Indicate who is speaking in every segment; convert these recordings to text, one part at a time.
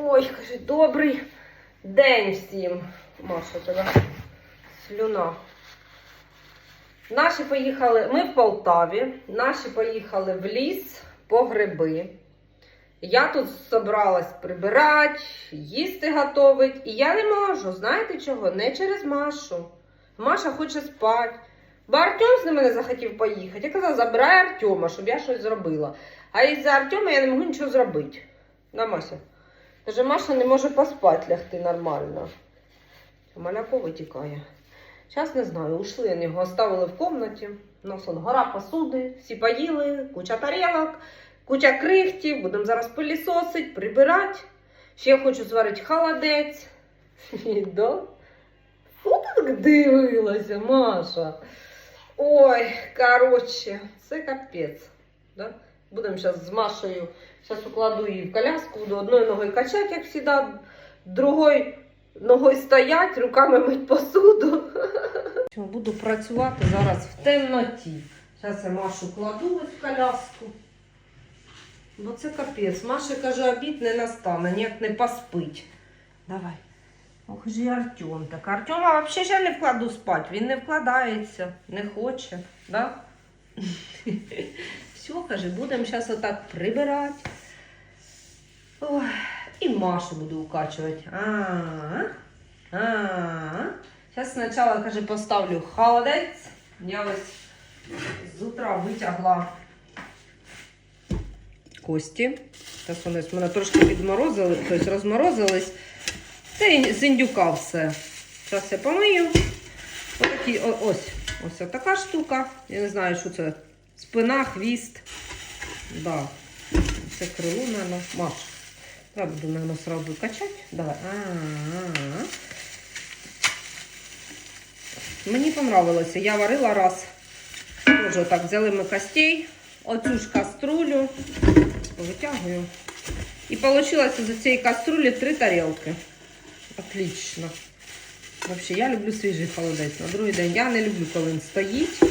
Speaker 1: Ой, каже, добрий день всім. Маша, тебе слюна. Наші поїхали, ми в Полтаві, наші поїхали в ліс по гриби. Я тут собралась прибирати, їсти готовить. І я не можу, знаєте чого? Не через Машу. Маша хоче спати. Бо Артем з ними захотів поїхати. Я казала, забирай Артема, щоб я щось зробила. А із-за Артема я не можу нічого зробити. Да, Мася? Каже, Маша не може поспати лягти нормально. Маляко витікає. Зараз не знаю, ушли вони його оставили в кімнаті. У нас он гора посуди, всі поїли, куча тарілок, куча крихтів, будемо зараз пилісосити, прибирати. Ще хочу зварити холодець. Да? Що так дивилася, Маша? Ой, коротше, це капець. Да? Будемо зараз з Машею, зараз укладу її в коляску, буду одною ногою качати, як завжди, другою ногою стоять, руками мить посуду. Буду працювати зараз в темноті. Зараз я Машу кладу в коляску. Бо це капець. Маша каже, обід не настане, ніяк не поспить. Давай. Ох же Артем. Так Артема взагалі ще не вкладу спати. Він не вкладається, не хоче. Да? Все, каже, будемо зараз отак прибирати. Ой, і Машу буду укачувати. А, а, а. Зараз спочатку, каже, поставлю холодець. Я ось з утра витягла кості. Зараз вони мене трошки підморозили, тобто розморозились. Це з індюка все. Зараз я помию. Ось, ось, ось така штука. Я не знаю, що це. Спина, хвіст. Да. Це крило, наверное. Маш. Давай буду, наверное, сразу качати. Давай. А-а-а. Мені понравилося. Я варила раз. Тоже так взяли ми костей. Оцю ж каструлю. Витягую. І вийшло з цієї каструлі три тарілки. Отлично. Вообще, я люблю свіжий холодець. На другий день я не люблю, коли він стоїть.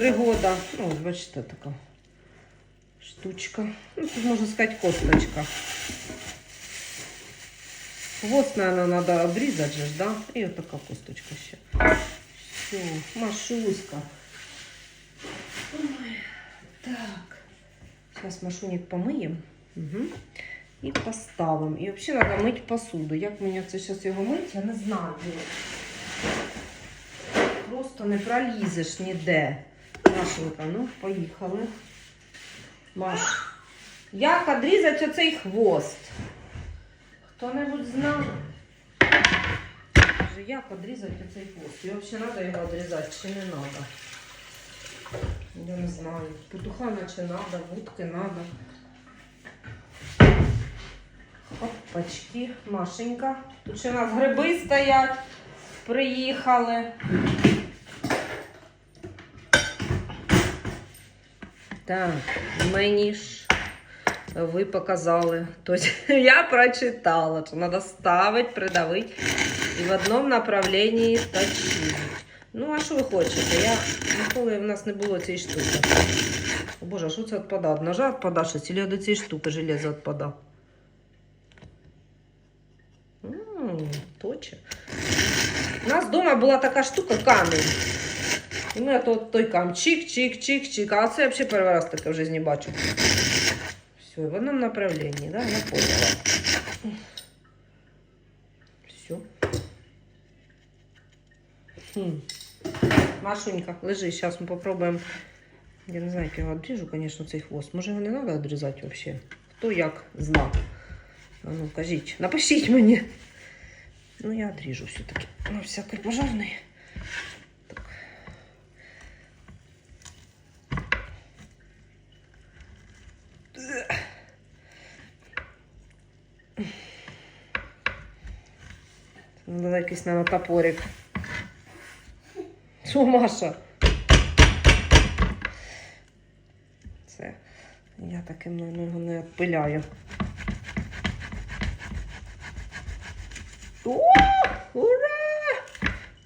Speaker 1: Три года. Ну, ось бачите, така штучка. Ну, тут можна сказати, косточка. Хвост, наверное, надо обрізати же, да? І от така косточка ще. Все, Машуська. Ой, так. Сейчас Машуник помиємо. Угу. І поставимо. І взагалі треба мити посуду. Як мені це зараз його мити, я не знаю. Просто не пролізеш ніде. Машенька, ну, поїхали. Маш. Як одрізати оцей хвост? Хто-небудь знає? Як одрізати оцей хвост? І взагалі треба його одрізати чи не треба? Я не знаю. Петуха наче треба, вудки треба. Опачки, Машенька. Тут ще у нас гриби стоять. Приїхали. Так, мені ж ви показали. Тобто я прочитала, що треба ставити, придавити і в одному направленні точити. Ну, а що ви хочете? Я ніколи в нас не було цієї штуки. О, Боже, а що це відпадає? Від ножа відпадає щось, чи до цієї штуки железо відпадає? Ммм, точно. У нас вдома була така штука камінь. І ми то, той кам чик-чик-чик-чик. А це я взагалі перший раз таке в житті бачу. Все, в одному направленні, да? Я поняла. Все. Хм. Машунька, лежи, зараз ми попробуємо. Я не знаю, як я його відріжу, звісно, цей хвост. Може його не треба відрізати взагалі? Хто як зна? А ну, кажіть, напишіть мені. Ну, я отрежу все-таки. На всякий пожарний. Надо якийсь, наверное, топорик. Що, Маша? Це я таким, наверное, його не відпиляю. О, ура!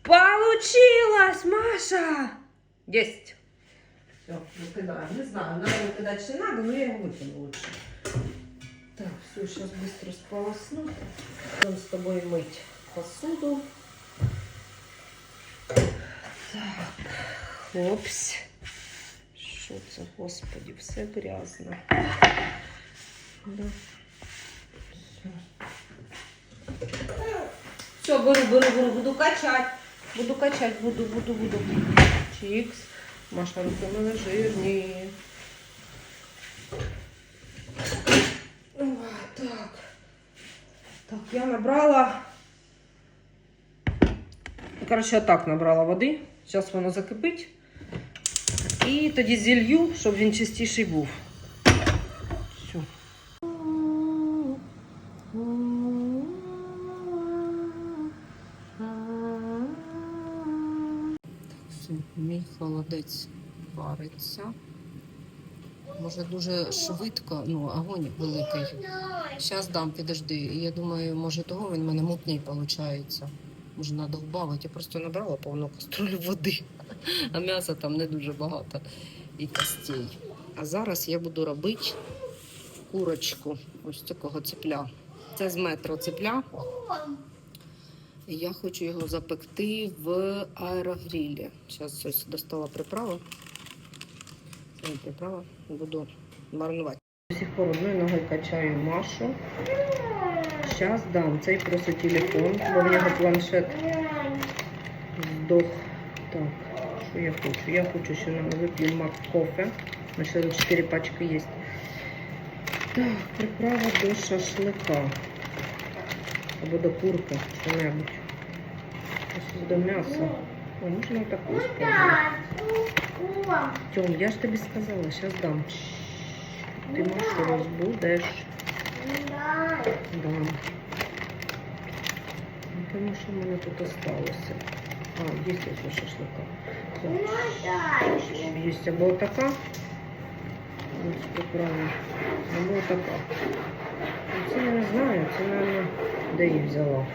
Speaker 1: Получилось, Маша! Есть. Все, выкидаем. Не знаю, надо выкидать, чи надо, но я его выкину лучше. Так, Все, сейчас быстро сполосну. Будем с тобой мыть посуду. Так, хопс. Що це, господи, все грязно. Да. Все. Беру, беру, беру, буду качать. Буду качать, буду, буду, буду. Чикс. Маша, руки мене жирні. Так. Так, я набрала. Коротше, так набрала води. Зараз воно закипить. І тоді зілью, щоб він чистіший був. Все. Все, мій холодець вариться. Може дуже швидко, ну, огонь великий. Зараз дам, підожди. Я думаю, може того він в мене мутний виходить. Може, треба додати. Я просто набрала повну каструлю води, а м'яса там не дуже багато і костей. А зараз я буду робити курочку ось такого цепля. Це з метро цепля. І я хочу його запекти в аерогрілі. Зараз ось достала приправу. Це не приправа. Буду маринувати. До сих пор одною ногою качаю Машу. Зараз дам. Цей просто телефон, бо в нього планшет здох. Так, що я хочу? Я хочу, що нам вип'ємо мак кофе. На ще 4 пачки є. Так, приправа до шашлика. Або до курки, що-небудь. До м'яса. О, можна таку спробувати. Тьом, я ж тобі сказала, зараз дам. Ти Машу розбудеш. Дам. Не пойму, що в мене тут осталося. А, є ось шашлика. Так, Є або така. Ось приправа. Або така. Ну, Це я не знаю, це, мабуть, де її взяла.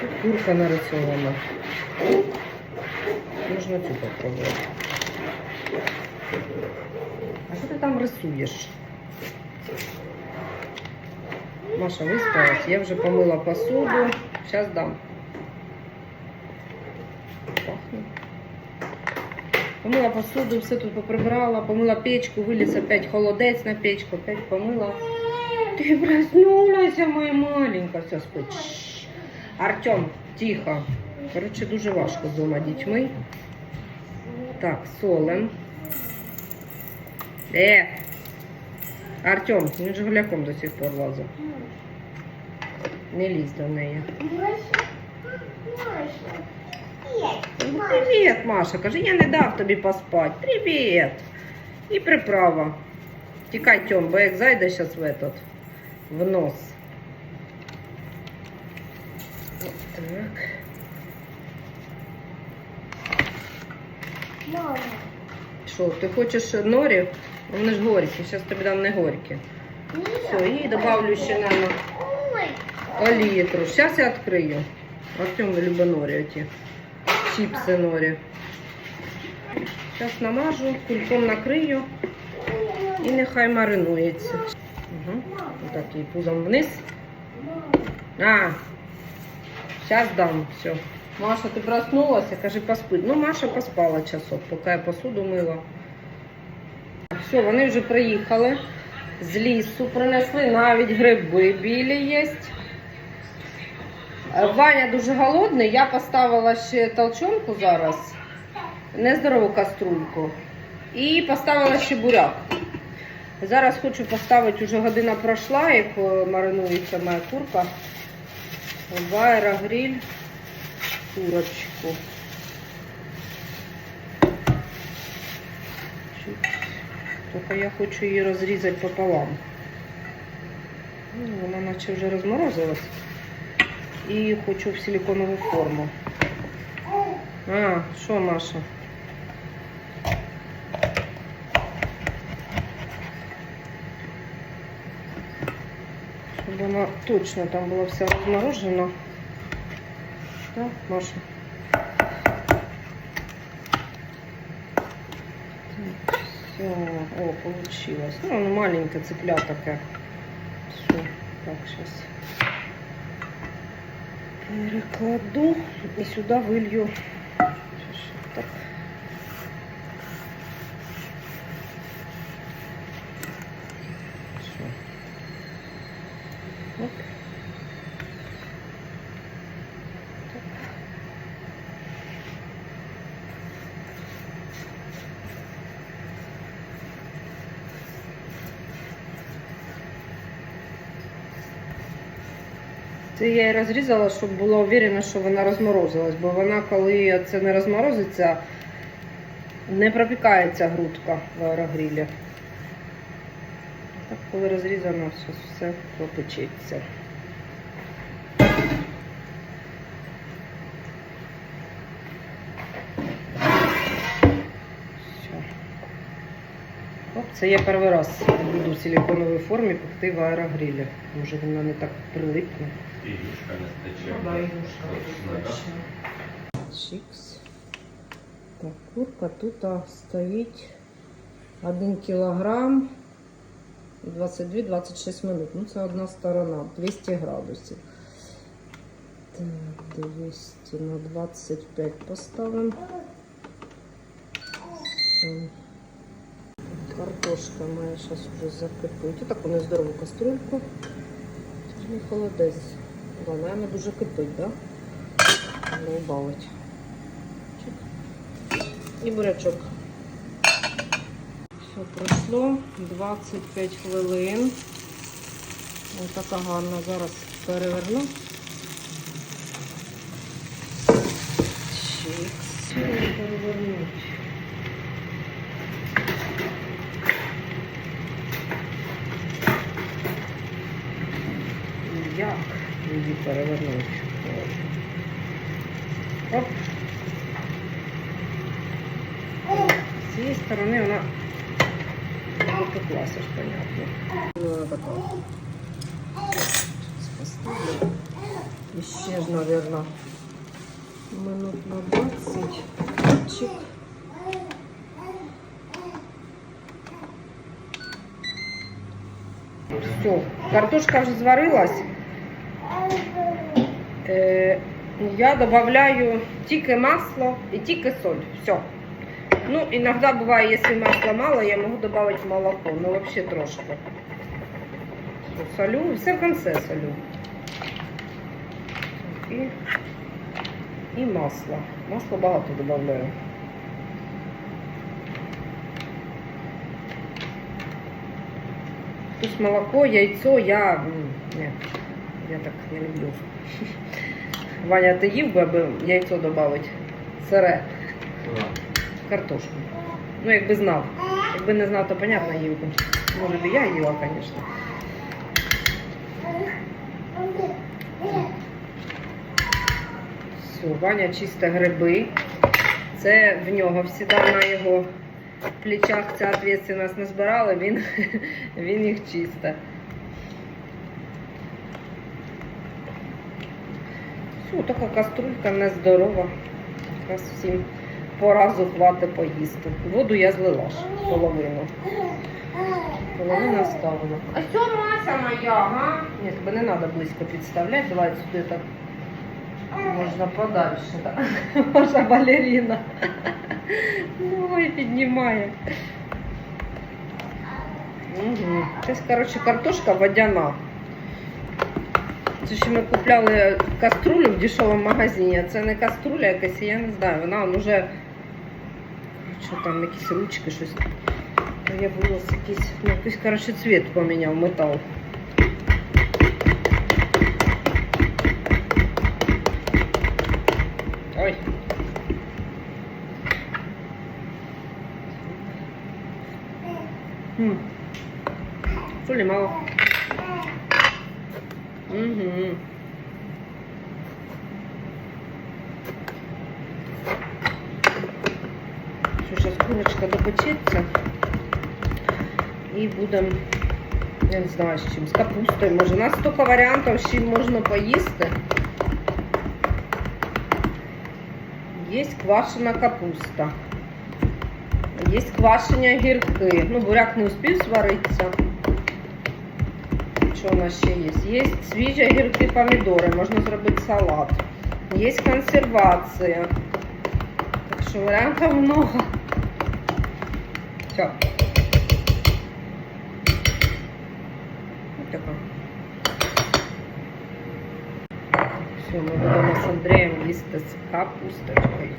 Speaker 1: Тут курка нарисована. Можна цю попробувати. А що ти там рисуєш? Маша виспалась, я вже помила посуду. Зараз дам. Пахне. Помила посуду, все тут поприбрала, помила печку, виліз опять холодець на печку, опять помила. Ти проснулася, моя маленька, все спить. Артем, тихо. Коротше, дуже важко з двома дітьми. Так, солим. Е! Артем, він ж гуляком до сих пор лазив. Не лізь до неї. Привіт, Маша. Каже, я не дав тобі поспати. Привіт. І приправа. Тікай, Тьом, бо як зайде зараз в этот, в нос. От так. Що, ти хочеш норі? Вони ж горькі, зараз тобі дам не горькі. Все, і добавлю ще, наверное, олітру. Зараз я відкрию. Артем любить норі оті. Чіпси норі. Зараз намажу, кульком накрию і нехай маринується. Угу. Так, і пузом вниз. А, зараз дам, все. Маша, ти проснулася, кажи поспи. Ну, Маша поспала часок, поки я посуду мила. Все, вони вже приїхали з лісу, принесли навіть гриби білі є. Е, Ваня дуже голодний, я поставила ще толчонку зараз, нездорову каструльку. І поставила ще буряк. Зараз хочу поставити, вже година пройшла, як е, маринується моя курка. В аерогриль курочку. Тільки я хочу її розрізати пополам. Ну, Вона наче вже розморозилась. І хочу в силиконову форму. А, що, Маша? Щоб вона точно там була вся розморожена. Так, Маша? Все. О, получилось. Ну, оно маленькое цыпля такая. Все. Так, сейчас перекладу и сюда вылью. Так. Це я і розрізала, щоб була уверена, що вона розморозилась, бо вона, коли це не розморозиться, не пропікається грудка в аерогрілі. Так, коли розрізано, все, все пропечеться. Все. Оп, це я перший раз буду в силиконовій формі пекти в аерогрілі. Може вона не так прилипне.
Speaker 2: І не стече.
Speaker 1: Ну, да? Чикс. Так, курка тут стоїть 1 кілограм 22-26 минут. Ну, це одна сторона, 200 градусів. Так, 200 на 25 поставимо. Картошка моя зараз вже закипить. І таку нездорову кастрюльку. Не холодець. Да, наверное, дуже кипить, да? Не убавить. І бурячок. Все пройшло 25 хвилин. Ось така гарна. Зараз переверну. Чикс. Перевернуть. її перевернути? Оп. З цієї сторони вона допеклася ж, понятно. Ну, Вона така. Щас поставлю. І ще ж, мабуть, минут на 20. Чик. Все, картошка вже зварилась. Е, я добавляю тільки масло і тільки соль. Все. Ну, иногда бывает, если масла мало, я могу добавить молоко, но вообще трошки. Солю, все в конце солю. И, и масло. Масло багато добавляю. То молоко, яйцо я... Нет, я так не люблю. Ваня, ти їв би, аби яйцо додати? Сире. Картошку. Ну, якби знав. Якби не знав, то понятно їв би. Може би я їла, звісно. Все, Ваня чисте гриби. Це в нього всіда на його плечах ця відповідальність не збирали, він, він їх чисте. Все, така каструлька нездорова. Якраз всім по разу хватить поїсти. Воду я злила ж половину. Половину оставила. А що маса моя, га? Ні, тебе не треба близько підставляти. Давай сюди так можна подальше. Да? Наша балерина. Ой, піднімає. Угу. Це, коротше, картошка водяна. Це ще ми купляли каструлю в дешевому магазині, а це не каструля якась, я не знаю, вона он уже що там, якісь ручки, щось. Я було якийсь, ну, якийсь, коротше, цвіт поміняв метал. Ой. М. Солі мало. Угу. Що зараз курочка допечеться. І будемо, я не знаю, з чим, з капустою. Може, у нас стільки варіантів, з чим можна поїсти. Є квашена капуста. Є квашені огірки. Ну, буряк не успів сваритися. Що у нас ще є? Є свіжі огірки, помідори, можна зробити салат. Є консервація. Так що варіантів много. Все. Ось така. Все, ми будемо з Андрієм їсти з капусточкою.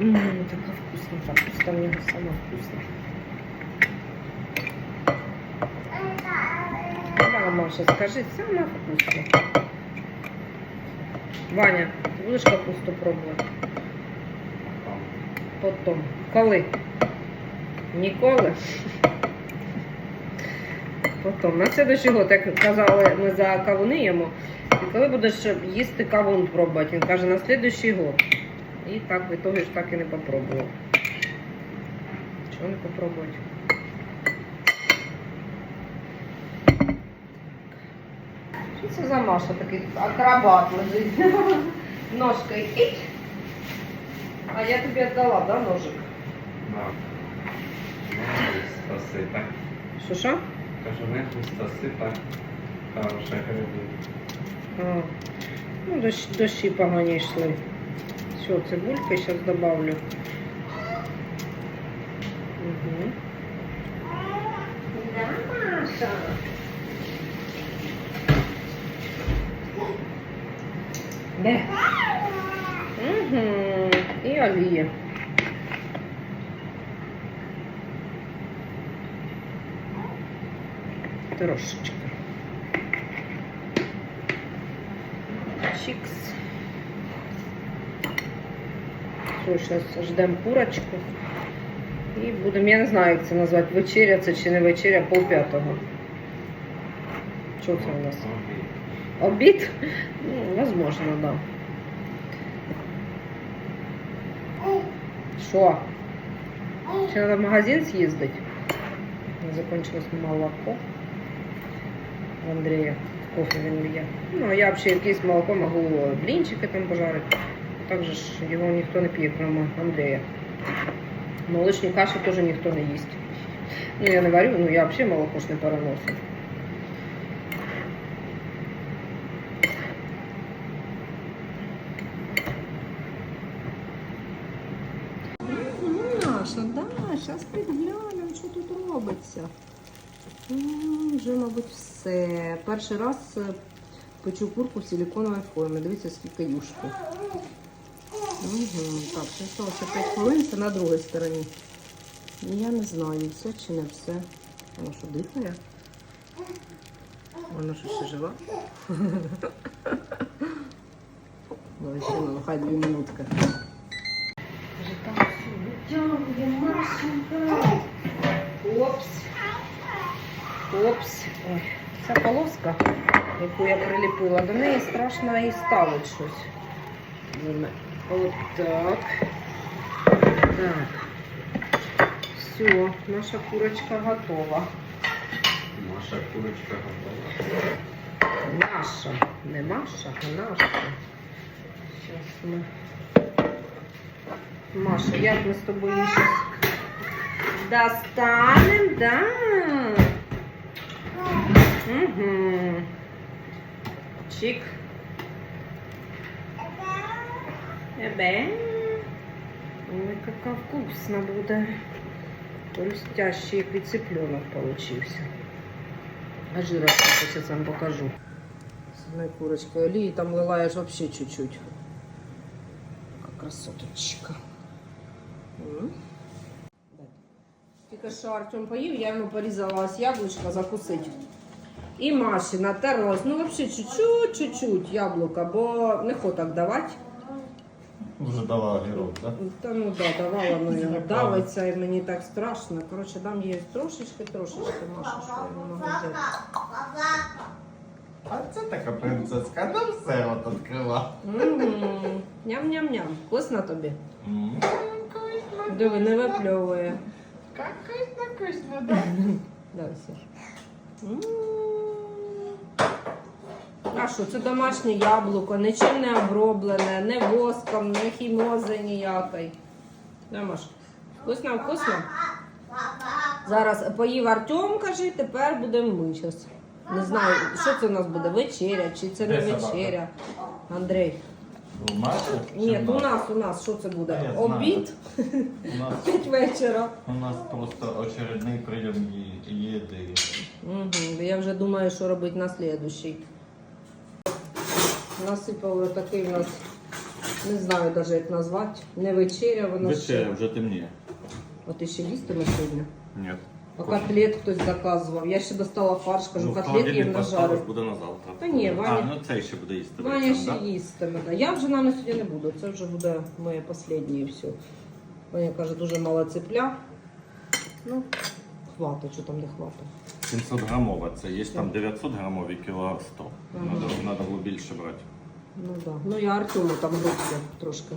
Speaker 1: Ммм, така вкусна капуста, нього сама вкусна. Да, Маша, скажи, сама вкусна. Ваня, ти будеш капусту пробувати? Потом. Коли? Ніколи? Потом. На следующий год, як казали, ми за кавуни їмо. І коли будеш їсти кавун пробувати? Він каже, на следующий год. І так в итоге ж так і не попробував. Чого не попробувати? Що це за Маша такий акробат лежить? Ножкою іть. А я тобі віддала, да, ножик?
Speaker 2: Да. Ну, хвостоси, так?
Speaker 1: Що що?
Speaker 2: Кажу, не хвостоси, так? Хороша гриби.
Speaker 1: А, ну, дощ, дощі погані йшли. Все, цибульки зараз добавлю. Угу. Да, Маша. Де? Угу. І олія. Трошечки. Чикс. Все, зараз ждемо курочку. І будемо, я не знаю, як це назвати, вечеря це чи не вечеря, пол п'ятого. Що це у нас? Обід? Ну, возможно, да. Що? Ще треба в магазин з'їздити. Закончилось молоко. У Андрія кофе він лє. Ну, я взагалі якесь молоко можу блінчики там пожарити. Також ж його ніхто не п'є, крім Андрія. Молочні каші теж ніхто не їсть. Ну, я не варю, ну я взагалі молоко ж не переношу. Маша, да, зараз підглянемо, що тут робиться. Вже, мабуть, все. Перший раз е, печу курку в силиконовій формі. Дивіться, скільки юшки. Угу. Так, це сталося 5 хвилин, це на другій стороні. Ну, Я не знаю, все чи не все. Воно що дихає? Воно що ще жива? Давай ще ну, хай дві минутки. Там все витягує, Машенька. Опс. Опс. Ой, ця полоска, яку я приліпила, до неї страшно і ставить щось. Вона- От так. Так. Все, наша курочка готова.
Speaker 2: Наша курочка готова.
Speaker 1: Наша. Не Маша, а наша. Сейчас ми. Маша, як ми з тобою щас достанем, да? Угу. Чик. Ебе. Ой, какая вкусно буде. Хрустящий як і цыпленок получився. А жира сколько, сейчас вам покажу. С одной курочкой олії там лила я ж вообще чуть-чуть. Така красоточка. М. Тільки що Артем поїв, я йому порізала ось яблучко закусити. І Маші натерлась, ну взагалі чуть-чуть, чуть-чуть яблука, бо не хочу так давати.
Speaker 3: Вже давала гірок, так?
Speaker 1: Та ну да, давала, ну його давиться, і мені так страшно. Коротше, дам їй трошечки, трошечки, Маша, що я не можу взяти.
Speaker 3: А це така принцеска, ну все от відкрила.
Speaker 1: Ням-ням-ням. Вкусно тобі? Диви, не випльовує.
Speaker 3: Вкусно, вкусно, да?
Speaker 1: Давай, Саш. А що, це домашнє яблуко, нічим не оброблене, не воском, не хімози ніякої. Дамаш, Вкусно, вкусно? Зараз поїв Артем, каже, тепер будемо ми зараз. Не знаю, що це у нас буде, вечеря, чи це не вечеря. Андрей.
Speaker 3: У Маші?
Speaker 1: Ні, у нас, у нас, що це буде?
Speaker 3: Я знаю.
Speaker 1: Обід
Speaker 3: У нас,
Speaker 1: п'ять вечора.
Speaker 3: у нас просто очередний прийом ї- їди.
Speaker 1: Угу. Я вже думаю, що робити на слідущий. Насипали такий у нас, не знаю навіть як назвати, не вечеря, воно ще.
Speaker 3: вже темніє.
Speaker 1: А ти ще їстиме сьогодні?
Speaker 3: Ні.
Speaker 1: А котлет хтось заказував. Я ще достала фарш, кажу, котлет їм нажарю.
Speaker 3: буде на завтра.
Speaker 1: Та ні, Ваня-
Speaker 3: А, ну цей ще буде їсти.
Speaker 1: Ваня
Speaker 3: вечором,
Speaker 1: ще
Speaker 3: да?
Speaker 1: їстиме. да. Я вже на сьогодні не буду. Це вже буде моє останнє і все. Ваня каже, дуже мало цепля. Ну, хватить, що там не хватить.
Speaker 3: 700 грамова, це є там 900 грамові, кіло 100.
Speaker 1: Ага.
Speaker 3: Надо, надо було більше брати.
Speaker 1: Ну так. Да. Ну я Артему там руки трошки.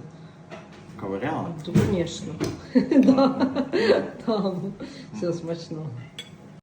Speaker 3: Ковыряла?
Speaker 1: Звісно. Да. Там все смачно.